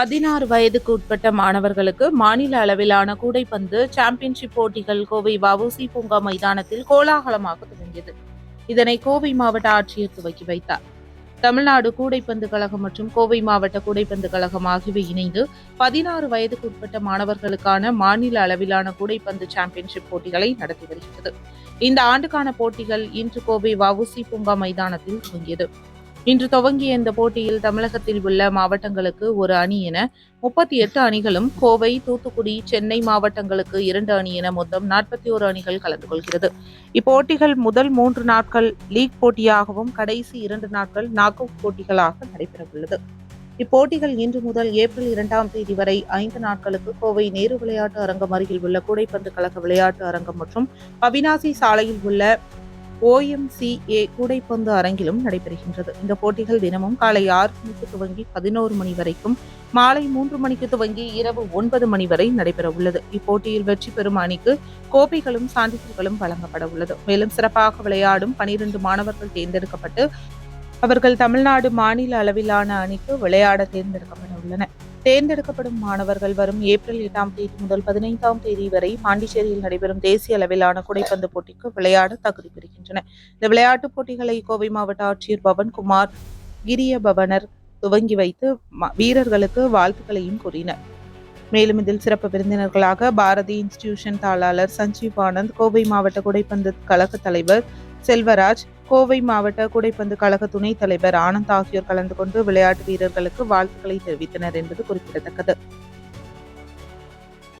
பதினாறு வயதுக்கு உட்பட்ட மாணவர்களுக்கு மாநில அளவிலான கூடைப்பந்து சாம்பியன்ஷிப் போட்டிகள் கோவை வவுசி பூங்கா மைதானத்தில் கோலாகலமாக துவங்கியது. இதனை கோவை மாவட்ட ஆட்சியர் துவக்கி வைத்தார். தமிழ்நாடு கூடைப்பந்து கழகம் மற்றும் கோவை மாவட்ட கூடைப்பந்து கழகம் ஆகியவை இணைந்து பதினாறு வயதுக்கு உட்பட்ட மாணவர்களுக்கான மாநில அளவிலான கூடைப்பந்து சாம்பியன்ஷிப் போட்டிகளை நடத்தி வருகிறது இந்த ஆண்டுக்கான போட்டிகள் இன்று கோவை வவுசி பூங்கா மைதானத்தில் துவங்கியது. இன்று துவங்கிய இந்த போட்டியில் தமிழகத்தில் உள்ள மாவட்டங்களுக்கு ஒரு அணி என முப்பத்தி எட்டு அணிகளும் கோவை தூத்துக்குடி சென்னை மாவட்டங்களுக்கு இரண்டு அணி என மொத்தம் நாற்பத்தி ஒரு அணிகள் கலந்து கொள்கிறது. இப்போட்டிகள் முதல் மூன்று நாட்கள் லீக் போட்டியாகவும் கடைசி இரண்டு நாட்கள் நாக் அவுட் போட்டிகளாக நடைபெறவுள்ளது. இப்போட்டிகள் இன்று முதல் ஏப்ரல் இரண்டாம் தேதி வரை ஐந்து நாட்களுக்கு கோவை நேரு விளையாட்டு அரங்கம் அருகில் உள்ள கூடைப்பந்து கழக விளையாட்டு அரங்கம் மற்றும் அவினாசி சாலையில் உள்ள ஓஎம்சிஏ கூடைப்பந்து அரங்கிலும் நடைபெறுகின்றது. இந்த போட்டிகள் தினமும் காலை ஆறு மணிக்கு துவங்கி பதினோரு மணி வரைக்கும் மாலை மூன்று மணிக்கு துவங்கி இரவு ஒன்பது மணி வரை நடைபெற உள்ளது. இப்போட்டியில் வெற்றி பெறும் அணிக்கு கோப்பைகளும் சான்றிதழ்களும் வழங்கப்பட உள்ளது. மேலும் சிறப்பாக விளையாடும் பனிரெண்டு மாணவர்கள் தேர்ந்தெடுக்கப்பட்டு அவர்கள் தமிழ்நாடு மாநில அளவிலான அணிக்கு விளையாட தேர்ந்தெடுக்கப்பட உள்ளனர். தேர்ந்தெடுக்கப்படும் மாணவர்கள் வரும் ஏப்ரல் எட்டாம் தேதி முதல் பதினைந்தாம் தேதி வரை பாண்டிச்சேரியில் நடைபெறும் தேசிய அளவிலான குடைப்பந்து போட்டிக்கு விளையாட தகுதி பெறுகின்றனர். இந்த விளையாட்டுப் போட்டிகளை கோவை மாவட்ட ஆட்சியர் பவன்குமார் கிரிய பவனர் துவங்கி வைத்து ம- வீரர்களுக்கு வாழ்த்துக்களையும் கூறினர். மேலும் இதில் சிறப்பு விருந்தினர்களாக பாரதி இன்ஸ்டிடியூஷன் தாளாளர் சஞ்சீவ் ஆனந்த் கோவை மாவட்ட குடைப்பந்து கழக தலைவர் செல்வராஜ் கோவை மாவட்ட கூடைப்பந்து கழக துணைத் தலைவர் ஆனந்த் ஆகியோர் கலந்து கொண்டு விளையாட்டு வீரர்களுக்கு வாழ்த்துக்களை தெரிவித்தனர் என்பது குறிப்பிடத்தக்கது.